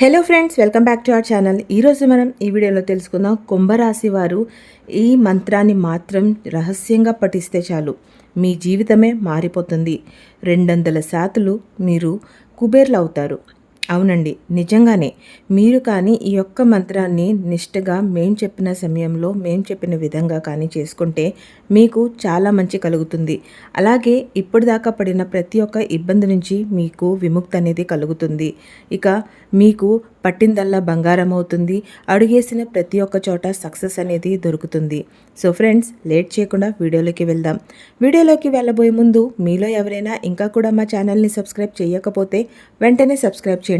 Hello friends welcome back to our channel ఈరోజు మనం ఈ వీడియోలో తెలుసుకుందాం కుంభరాశి వారు ఈ మంత్రాన్ని మాత్రం రహస్యంగా పఠిస్తే చాలు. మీ జీవితమే మారిపోతుంది. రెండొందల శాతులు మీరు కుబేర్లు అవుతారు అవునండి నిజంగానే. మీరు కానీ ఈ యొక్క మంత్రాన్ని నిష్టగా మేం చెప్పిన సమయంలో మేం చెప్పిన విధంగా కానీ చేసుకుంటే మీకు చాలా మంచి కలుగుతుంది. అలాగే ఇప్పటిదాకా పడిన ప్రతి ఒక్క ఇబ్బంది నుంచి మీకు విముక్తి అనేది కలుగుతుంది. ఇక మీకు పట్టిందల్లా బంగారం అవుతుంది అడుగేసిన ప్రతి ఒక్క చోట సక్సెస్ అనేది దొరుకుతుంది. సో ఫ్రెండ్స్ లేట్ చేయకుండా వీడియోలోకి వెళ్దాం. వీడియోలోకి వెళ్ళబోయే ముందు మీలో ఎవరైనా ఇంకా కూడా మా ఛానల్ని సబ్స్క్రైబ్ చేయకపోతే వెంటనే సబ్స్క్రైబ్ చేయండి.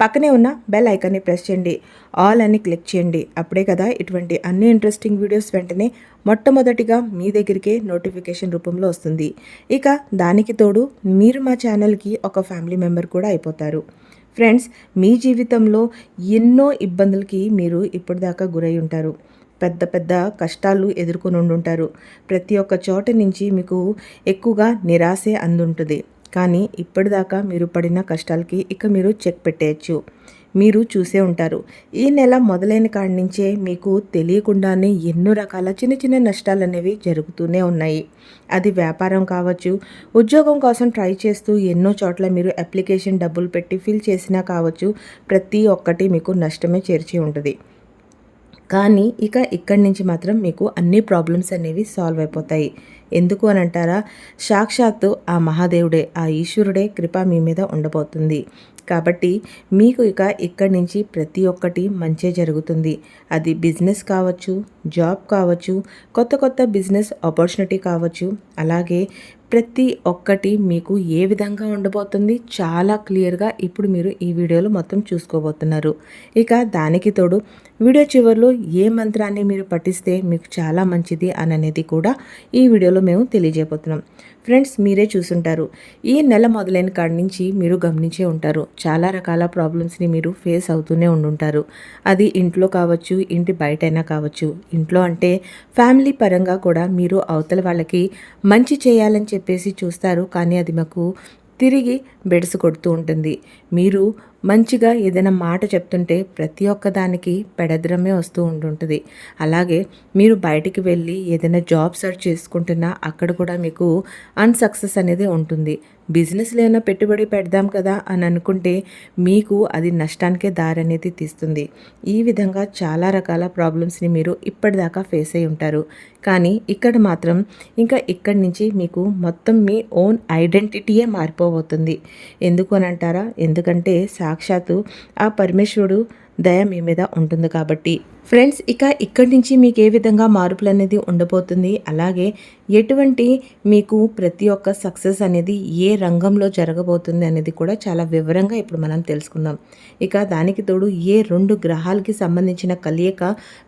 పక్కనే ఉన్న బెల్ ఐకాన్ని ప్రెస్ చేయండి. ఆల్ అని క్లిక్ చేయండి. అప్పుడే కదా ఇటువంటి అన్ని ఇంట్రెస్టింగ్ వీడియోస్ వెంటనే మొట్టమొదటిగా మీ దగ్గరికే నోటిఫికేషన్ రూపంలో వస్తుంది. ఇక దానికి తోడు మీరు మా ఛానల్కి ఒక ఫ్యామిలీ మెంబర్ కూడా అయిపోతారు. ఫ్రెండ్స్ మీ జీవితంలో ఎన్నో ఇబ్బందులకి మీరు ఇప్పటిదాకా గురై ఉంటారు. పెద్ద పెద్ద కష్టాలు ఎదుర్కొని ఉండుంటారు ప్రతి ఒక్క చోట నుంచి మీకు ఎక్కువగా నిరాశే అందుంటుంది. కానీ ఇప్పటిదాకా మీరు పడిన కష్టాలకి ఇక మీరు చెక్ పెట్టేయచ్చు. మీరు చూసే ఉంటారు. ఈ నెల మొదలైన కాడి నుంచే మీకు తెలియకుండానే ఎన్నో రకాల చిన్న చిన్న నష్టాలు అనేవి జరుగుతూనే ఉన్నాయి. అది వ్యాపారం కావచ్చు ఉద్యోగం కోసం ట్రై చేస్తూ ఎన్నో చోట్ల మీరు అప్లికేషన్ డబ్బులు పెట్టి ఫిల్ చేసినా కావచ్చు ప్రతి ఒక్కటి మీకు నష్టమే చేర్చి ఉంటుంది. కానీ ఇక ఇక్కడి నుంచి మాత్రం మీకు అన్ని ప్రాబ్లమ్స్ అనేవి సాల్వ్ అయిపోతాయి. ఎందుకు అని అంటారా? సాక్షాత్తు ఆ మహాదేవుడే ఆ ఈశ్వరుడే కృప మీ మీద ఉండబోతుంది. కాబట్టి మీకు ఇక ఇక్కడి నుంచి ప్రతి ఒక్కటి మంచే జరుగుతుంది. అది బిజినెస్ కావచ్చు జాబ్ కావచ్చు కొత్త కొత్త బిజినెస్ ఆపర్చునిటీ కావచ్చు. అలాగే ప్రతి ఒక్కటి మీకు ఏ విధంగా ఉండబోతుంది చాలా క్లియర్గా ఇప్పుడు మీరు ఈ వీడియోలో మొత్తం చూసుకోబోతున్నారు. ఇక దానికి తోడు వీడియో చివరిలో ఏ మంత్రాన్ని మీరు పఠిస్తే మీకు చాలా మంచిది అని అనేది కూడా ఈ వీడియోలో మేము తెలియజేయబోతున్నాం. ఫ్రెండ్స్ మీరే చూసుంటారు. ఈ నెల మొదలైన కాడి నుంచి మీరు గమనించే ఉంటారు. చాలా రకాల ప్రాబ్లమ్స్ని మీరు ఫేస్ అవుతూనే ఉండుంటారు. అది ఇంట్లో కావచ్చు ఇంటి బయటైనా కావచ్చు. ఇంట్లో అంటే ఫ్యామిలీ పరంగా కూడా మీరు అవతల వాళ్ళకి మంచి చేయాలని చెప్పేసి చూస్తారు. కానీ అది మాకు తిరిగి బెడ్స్ కొడుతూ ఉంటుంది. మీరు మంచిగా ఏదైనా మాట చెప్తుంటే ప్రతి ఒక్క దానికి పెడద్రమే వస్తూ ఉంటుంటుంది అలాగే మీరు బయటికి వెళ్ళి ఏదైనా జాబ్ సెర్చ్ చేసుకుంటున్నా అక్కడ కూడా మీకు అన్సక్సెస్ అనేది ఉంటుంది. బిజినెస్లో ఏమైనా పెట్టుబడి పెడదాం కదా అని అనుకుంటే మీకు అది నష్టానికే దారి అనేది తీస్తుంది. ఈ విధంగా చాలా రకాల ప్రాబ్లమ్స్ని మీరు ఇప్పటిదాకా ఫేస్ అయి ఉంటారు. కానీ ఇక్కడ మాత్రం ఇంకా ఇక్కడి నుంచి మీకు మొత్తం మీ ఓన్ ఐడెంటిటీయే మారిపోబోతుంది. ఎందుకు అని అంటారా? ఎందుకంటే సా సాక్షాత్తు ఆ పరమేశ్వరుడు దయ మీ మీద ఉంటుంది కాబట్టి. ఫ్రెండ్స్ ఇక ఇక్కడి నుంచి మీకు ఏ విధంగా మార్పులు అనేది ఉండబోతుంది? అలాగే ఎటువంటి మీకు ప్రతి ఒక్క సక్సెస్ అనేది ఏ రంగంలో జరగబోతుంది అనేది కూడా చాలా వివరంగా ఇప్పుడు మనం తెలుసుకుందాం. ఇక దానికి తోడు ఏ రెండు గ్రహాలకి సంబంధించిన కలియక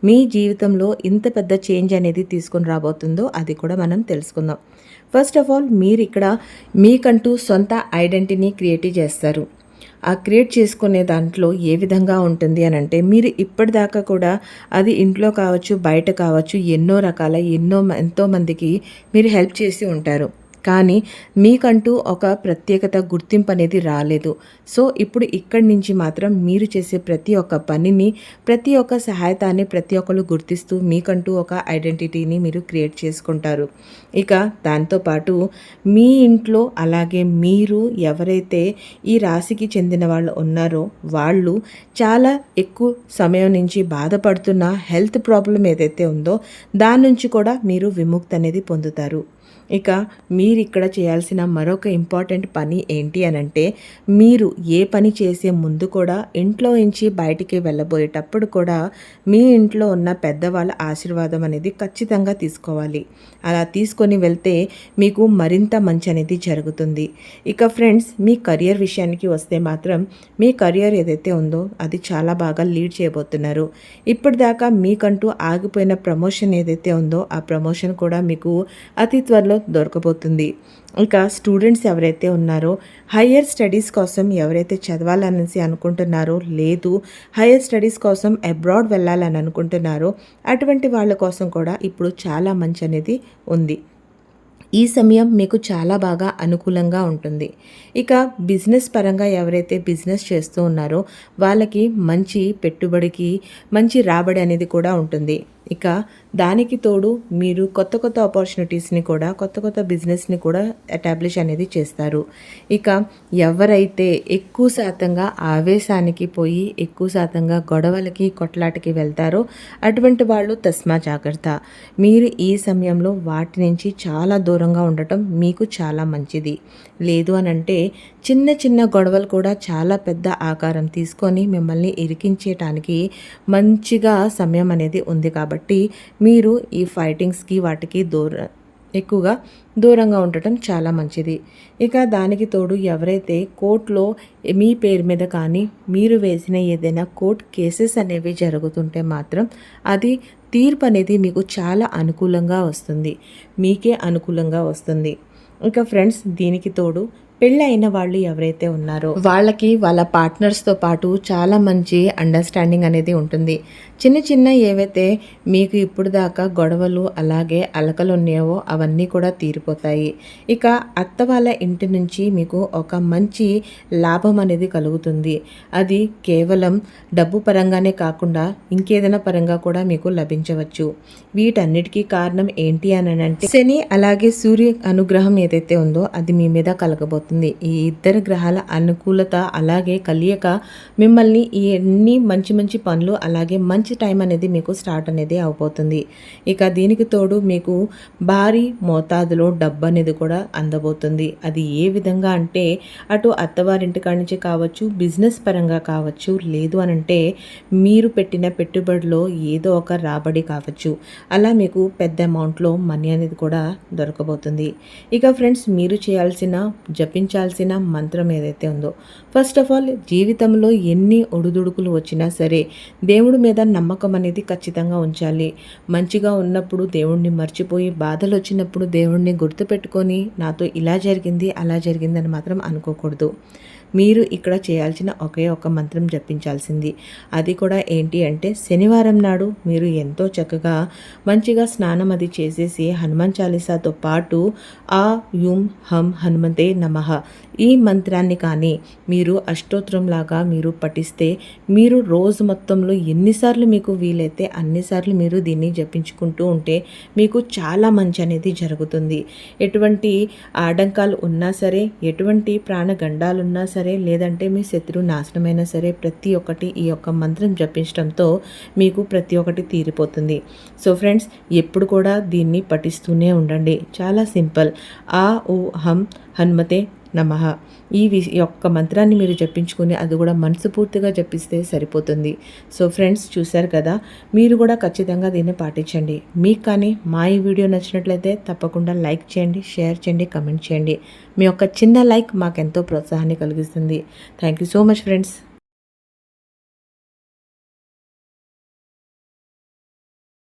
మీ జీవితంలో ఇంత పెద్ద చేంజ్ అనేది తీసుకుని రాబోతుందో అది కూడా మనం తెలుసుకుందాం. ఫస్ట్ ఆఫ్ ఆల్ మీరు ఇక్కడ మీకంటూ సొంత ఐడెంటిటీని క్రియేట్ చేస్తారు. ఆ క్రియేట్ చేసుకునే దాంట్లో ఏ విధంగా ఉంటుంది అని అంటే మీరు ఇప్పటిదాకా కూడా అది ఇంట్లో కావచ్చు బయట కావచ్చు ఎన్నో రకాల ఎన్నో ఎంతోమందికి మీరు హెల్ప్ చేసి ఉంటారు. కానీ మీకంటూ ఒక ప్రత్యేకత గుర్తింపు అనేది రాలేదు. సో ఇప్పుడు ఇక్కడి నుంచి మాత్రం మీరు చేసే ప్రతి ఒక్క పనిని ప్రతి ఒక్క సహాయతాన్ని ప్రతి ఒక్కరు గుర్తిస్తూ మీకంటూ ఒక ఐడెంటిటీని మీరు క్రియేట్ చేసుకుంటారు. ఇక దాంతోపాటు మీ ఇంట్లో అలాగే మీరు ఎవరైతే ఈ రాశికి చెందిన వాళ్ళు ఉన్నారో వాళ్ళు చాలా ఎక్కువ సమయం నుంచి బాధపడుతున్న హెల్త్ ప్రాబ్లం ఏదైతే ఉందో దాని నుంచి కూడా మీరు విముక్తి అనేది పొందుతారు. ఇక మీరు ఇక్కడ చేయాల్సిన మరొక ఇంపార్టెంట్ పని ఏంటి అని అంటే మీరు ఏ పని చేసే ముందు కూడా ఇంట్లో నుంచి బయటికి వెళ్ళబోయేటప్పుడు కూడా మీ ఇంట్లో ఉన్న పెద్దవాళ్ళ ఆశీర్వాదం అనేది ఖచ్చితంగా తీసుకోవాలి. అలా తీసుకొని వెళ్తే మీకు మరింత మంచి అనేది జరుగుతుంది. ఇక ఫ్రెండ్స్ మీ కెరియర్ విషయానికి వస్తే మాత్రం మీ కెరియర్ ఏదైతే ఉందో అది చాలా బాగా లీడ్ చేయబోతున్నారు. ఇప్పటిదాకా మీకంటూ ఆగిపోయిన ప్రమోషన్ ఏదైతే ఉందో ఆ ప్రమోషన్ కూడా మీకు అతి త్వరలో దొరకబోతుంది. ఇక స్టూడెంట్స్ ఎవరైతే ఉన్నారో హయ్యర్ స్టడీస్ కోసం ఎవరైతే చదవాలనేసి అనుకుంటున్నారో లేదు హయ్యర్ స్టడీస్ కోసం అబ్రాడ్ వెళ్ళాలని అనుకుంటున్నారో అటువంటి వాళ్ళ కోసం కూడా ఇప్పుడు చాలా మంచి అనేది ఉంది. ఈ సమయం మీకు చాలా బాగా అనుకూలంగా ఉంటుంది. ఇక బిజినెస్ పరంగా ఎవరైతే బిజినెస్ చేస్తూ ఉన్నారో వాళ్ళకి మంచి పెట్టుబడికి మంచి రాబడి అనేది కూడా ఉంటుంది. ఇక దానికి తోడు మీరు కొత్త కొత్త ఆపర్చునిటీస్ని కూడా కొత్త కొత్త బిజినెస్ని కూడా ఎటాబ్లిష్ అనేది చేస్తారు. ఇక ఎవరైతే ఎక్కువ శాతంగా ఆవేశానికి పోయి ఎక్కువ శాతంగా గొడవలకి కొట్లాటకి వెళ్తారో అటువంటి వాళ్ళు తస్మా జాగ్రత్త. మీరు ఈ సమయంలో వాటి నుంచి చాలా దూరంగా ఉండటం మీకు చాలా మంచిది. లేదు అని అంటే చిన్న చిన్న గొడవలు కూడా చాలా పెద్ద ఆకారం తీసుకొని మిమ్మల్ని ఇరికించేయటానికి మంచిగా సమయం అనేది ఉంది కాబట్టి మీరు ఈ ఫైటింగ్స్కి వాటికి దూర ఎక్కువగా దూరంగా ఉండటం చాలా మంచిది. ఇక దానికి తోడు ఎవరైతే కోర్టులో మీ పేరు మీద కానీ మీరు వేసిన ఏదైనా కోర్ట్ కేసెస్ అనేవి జరుగుతుంటే మాత్రం అది తీర్పు అనేది మీకు చాలా అనుకూలంగా వస్తుంది. మీకే అనుకూలంగా వస్తుంది. ఇంకా ఫ్రెండ్స్ దీనికి తోడు పెళ్ళైన వాళ్ళు ఎవరైతే ఉన్నారో వాళ్ళకి వాళ్ళ పార్ట్నర్స్తో పాటు చాలా మంచి అండర్స్టాండింగ్ అనేది ఉంటుంది. చిన్న చిన్న ఏవైతే మీకు ఇప్పుడు దాకా గొడవలు అలాగే అలకలు ఉన్నాయో అవన్నీ కూడా తీరిపోతాయి. ఇక అత్త వాళ్ళ ఇంటి నుంచి మీకు ఒక మంచి లాభం అనేది కలుగుతుంది. అది కేవలం డబ్బు పరంగానే కాకుండా ఇంకేదైనా పరంగా కూడా మీకు లభించవచ్చు. వీటన్నిటికీ కారణం ఏంటి అని అంటే శని అలాగే సూర్య అనుగ్రహం ఏదైతే ఉందో అది మీ మీద కలగబోతుంది. ఈ ఇద్దరు గ్రహాల అనుకూలత అలాగే కలియక మిమ్మల్ని ఈ ఎన్ని మంచి మంచి పనులు అలాగే మంచి టైం అనేది మీకు స్టార్ట్ అనేది అయిపోతుంది ఇక దీనికి తోడు మీకు భారీ మోతాదులో డబ్బు అనేది కూడా అందబోతుంది. అది ఏ విధంగా అంటే అటు అత్తవారింటి కాడి నుంచి కావచ్చు బిజినెస్ పరంగా కావచ్చు లేదు అని అంటే మీరు పెట్టిన పెట్టుబడిలో ఏదో ఒక రాబడి కావచ్చు. అలా మీకు పెద్ద అమౌంట్లో మనీ అనేది కూడా దొరకబోతుంది. ఇక ఫ్రెండ్స్ మీరు చేయాల్సిన జపించాల్సిన మంత్రం ఏదైతే ఉందో. ఫస్ట్ ఆఫ్ ఆల్ జీవితంలో ఎన్ని ఒడుదుడుకులు వచ్చినా సరే దేవుడి మీద నమ్మకం అనేది ఖచ్చితంగా ఉంచాలి. మంచిగా ఉన్నప్పుడు దేవుణ్ణి మర్చిపోయి బాధలు వచ్చినప్పుడు దేవుణ్ణి గుర్తుపెట్టుకొని నాతో ఇలా జరిగింది అలా జరిగింది అని మాత్రం అనుకోకూడదు. మీరు ఇక్కడ చేయాల్సిన ఒకే ఒక మంత్రం జపించాల్సింది. అది కూడా ఏంటి అంటే శనివారం నాడు మీరు ఎంతో చక్కగా మంచిగా స్నానం అది చేసేసి హనుమాన్ చాలీసాతో పాటు ఆ యుం హం హనుమంతే నమః. ఈ మంత్రాన్ని కానీ మీరు అష్టోత్తరంలాగా మీరు పఠిస్తే మీరు రోజు మొత్తంలో ఎన్నిసార్లు మీకు వీలైతే అన్నిసార్లు మీరు దీన్ని జపించుకుంటూ ఉంటే మీకు చాలా మంచి అనేది జరుగుతుంది. ఎటువంటి ఆటంకాలు ఉన్నా సరే ఎటువంటి ప్రాణగండాలున్నా సరే సరే లేదంటే మీ శత్రువు నాశనమైనా సరే ప్రతి ఒక్కటి ఈ యొక్క మంత్రం జపించడంతో మీకు ప్రతి ఒక్కటి తీరిపోతుంది. సో ఫ్రెండ్స్ ఎప్పుడు కూడా దీన్ని పఠిస్తూనే ఉండండి. చాలా సింపుల్. ఆ ఊ హం హనుమతే నమ. ఈ వి యొక్క మంత్రాన్ని మీరు జపించుకుని అది కూడా మనసు పూర్తిగా జపిస్తే సరిపోతుంది. సో ఫ్రెండ్స్ చూశారు కదా? మీరు కూడా ఖచ్చితంగా దీన్ని పాటించండి. మీకు కానీ మా ఈ వీడియో నచ్చినట్లయితే తప్పకుండా లైక్ చేయండి షేర్ చేయండి కమెంట్ చేయండి. మీ యొక్క చిన్న లైక్ మాకెంతో ప్రోత్సాహాన్ని కలిగిస్తుంది. Thank you so much friends.